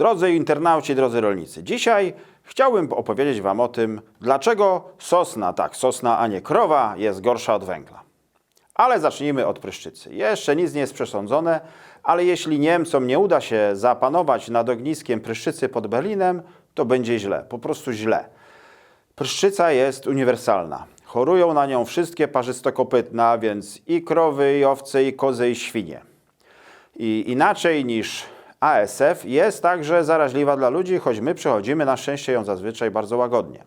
Drodzy internauci, drodzy rolnicy, dzisiaj chciałbym opowiedzieć Wam o tym, dlaczego sosna, tak, sosna, a nie krowa, jest gorsza od węgla. Ale zacznijmy od pryszczycy. Jeszcze nic nie jest przesądzone, ale jeśli Niemcom nie uda się zapanować nad ogniskiem pryszczycy pod Berlinem, to będzie źle, po prostu źle. Pryszczyca jest uniwersalna. Chorują na nią wszystkie parzystokopytne, a więc i krowy, i owce, i kozy, i świnie. I inaczej niż ASF jest także zaraźliwa dla ludzi, choć my przechodzimy na szczęście ją zazwyczaj bardzo łagodnie.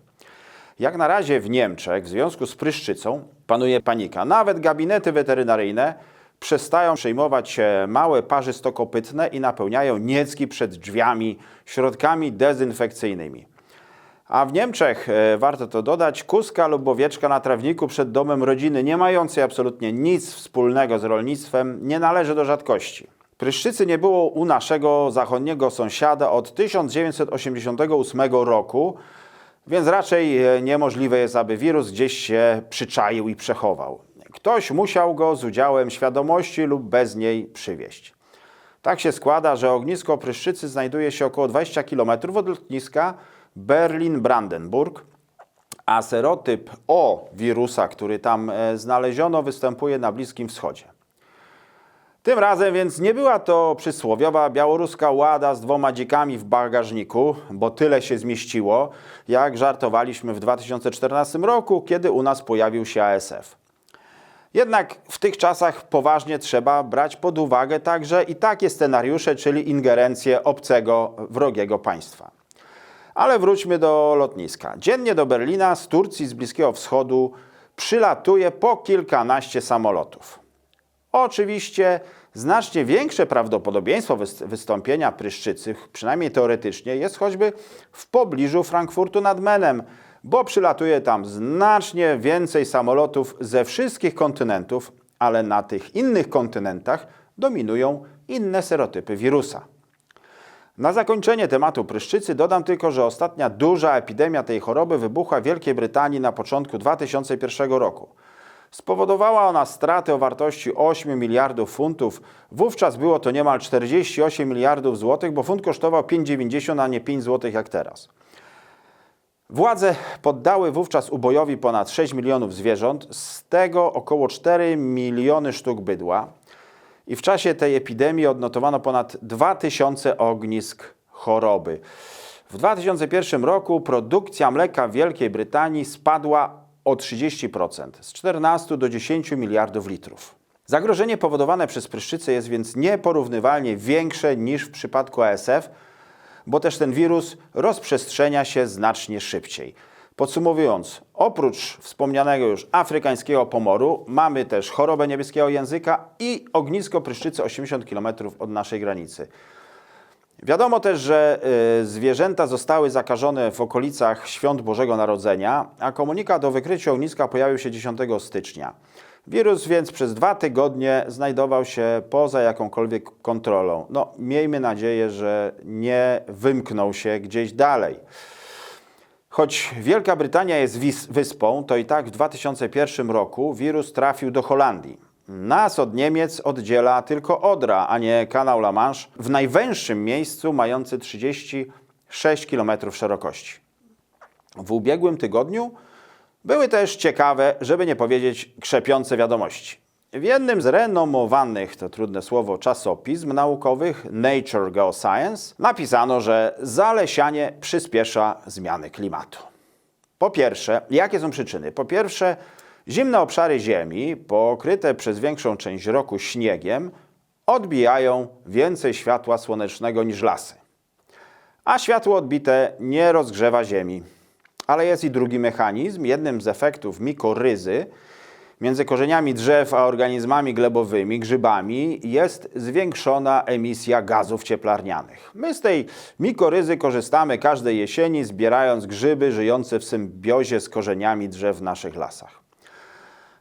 Jak na razie w Niemczech w związku z pryszczycą panuje panika. Nawet gabinety weterynaryjne przestają przejmować się małe parzystokopytne i napełniają niecki przed drzwiami środkami dezynfekcyjnymi. A w Niemczech, e, warto to dodać, kuska lub owieczka na trawniku przed domem rodziny, nie mającej absolutnie nic wspólnego z rolnictwem, nie należy do rzadkości. Pryszczycy nie było u naszego zachodniego sąsiada od 1988 roku, więc raczej e, niemożliwe jest, aby wirus gdzieś się przyczaił i przechował. Ktoś musiał go z udziałem świadomości lub bez niej przywieźć. Tak się składa, że ognisko pryszczycy znajduje się około 20 km od lotniska Berlin-Brandenburg, a serotyp O wirusa, który tam e, znaleziono, występuje na Bliskim Wschodzie. Tym razem więc nie była to przysłowiowa białoruska łada z dwoma dzikami w bagażniku, bo tyle się zmieściło, jak żartowaliśmy w 2014 roku, kiedy u nas pojawił się ASF. Jednak w tych czasach poważnie trzeba brać pod uwagę także i takie scenariusze, czyli ingerencję obcego, wrogiego państwa. Ale wróćmy do lotniska. Dziennie do Berlina z Turcji, z Bliskiego Wschodu przylatuje po kilkanaście samolotów. Oczywiście znacznie większe prawdopodobieństwo wys- wystąpienia pryszczycy, przynajmniej teoretycznie, jest choćby w pobliżu Frankfurtu nad Menem, bo przylatuje tam znacznie więcej samolotów ze wszystkich kontynentów, ale na tych innych kontynentach dominują inne serotypy wirusa. Na zakończenie tematu pryszczycy dodam tylko, że ostatnia duża epidemia tej choroby wybuchła w Wielkiej Brytanii na początku 2001 roku. Spowodowała ona straty o wartości 8 miliardów funtów. Wówczas było to niemal 48 miliardów złotych, bo funt kosztował 5,90, a nie 5 złotych jak teraz. Władze poddały wówczas ubojowi ponad 6 milionów zwierząt, z tego około 4 miliony sztuk bydła. I w czasie tej epidemii odnotowano ponad 2000 ognisk choroby. W 2001 roku produkcja mleka w Wielkiej Brytanii spadła o 30%, z 14 do 10 miliardów litrów. Zagrożenie powodowane przez pryszczycę jest więc nieporównywalnie większe niż w przypadku ASF, bo też ten wirus rozprzestrzenia się znacznie szybciej. Podsumowując, oprócz wspomnianego już afrykańskiego pomoru, mamy też chorobę niebieskiego języka i ognisko pryszczycy 80 km od naszej granicy. Wiadomo też, że y, zwierzęta zostały zakażone w okolicach świąt Bożego Narodzenia, a komunikat o wykryciu ogniska pojawił się 10 stycznia. Wirus więc przez dwa tygodnie znajdował się poza jakąkolwiek kontrolą. No, miejmy nadzieję, że nie wymknął się gdzieś dalej. Choć Wielka Brytania jest wyspą, to i tak w 2001 roku wirus trafił do Holandii. Nas od Niemiec oddziela tylko Odra, a nie kanał La Manche, w najwęższym miejscu mający 36 km szerokości. W ubiegłym tygodniu były też ciekawe, żeby nie powiedzieć krzepiące wiadomości. W jednym z renomowanych, to trudne słowo, czasopism naukowych Nature Geoscience napisano, że zalesianie przyspiesza zmiany klimatu. Po pierwsze, jakie są przyczyny? Po pierwsze, zimne obszary Ziemi, pokryte przez większą część roku śniegiem, odbijają więcej światła słonecznego niż lasy. A światło odbite nie rozgrzewa Ziemi. Ale jest i drugi mechanizm. Jednym z efektów mikoryzy między korzeniami drzew a organizmami glebowymi, grzybami, jest zwiększona emisja gazów cieplarnianych. My z tej mikoryzy korzystamy każdej jesieni, zbierając grzyby żyjące w symbiozie z korzeniami drzew w naszych lasach.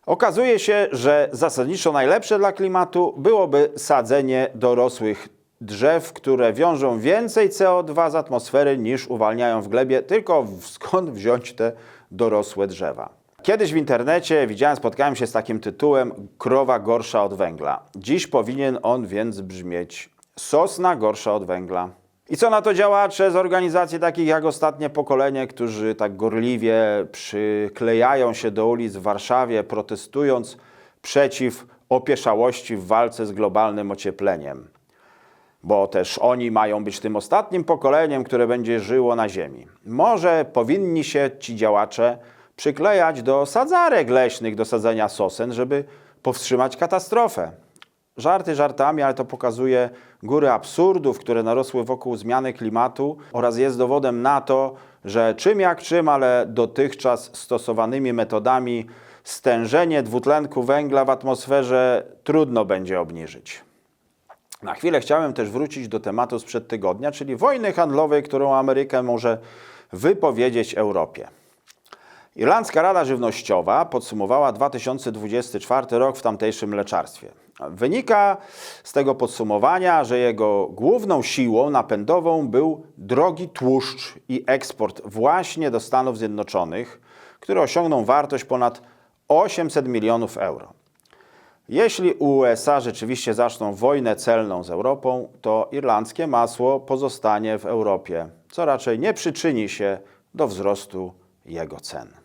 Okazuje się, że zasadniczo najlepsze dla klimatu byłoby sadzenie dorosłych drzew, które wiążą więcej CO2 z atmosfery niż uwalniają w glebie, tylko skąd wziąć te dorosłe drzewa. Kiedyś w internecie widziałem, spotkałem się z takim tytułem Krowa gorsza od węgla. Dziś powinien on więc brzmieć Sosna gorsza od węgla. I co na to działacze z organizacji takich jak Ostatnie Pokolenie, którzy tak gorliwie przyklejają się do ulic w Warszawie, protestując przeciw opieszałości w walce z globalnym ociepleniem? Bo też oni mają być tym ostatnim pokoleniem, które będzie żyło na Ziemi. Może powinni się ci działacze przyklejać do sadzarek leśnych do sadzenia sosen, żeby powstrzymać katastrofę. Żarty żartami, ale to pokazuje góry absurdów, które narosły wokół zmiany klimatu oraz jest dowodem na to, że czym jak czym, ale dotychczas stosowanymi metodami stężenie dwutlenku węgla w atmosferze trudno będzie obniżyć. Na chwilę chciałem też wrócić do tematu sprzed tygodnia, czyli wojny handlowej, którą Ameryka może wypowiedzieć Europie. Irlandzka Rada Żywnościowa podsumowała 2024 rok w tamtejszym mleczarstwie. Wynika z tego podsumowania, że jego główną siłą napędową był drogi tłuszcz i eksport właśnie do Stanów Zjednoczonych, który osiągnął wartość ponad 800 milionów euro. Jeśli USA rzeczywiście zaczną wojnę celną z Europą, to irlandzkie masło pozostanie w Europie, co raczej nie przyczyni się do wzrostu jego cen.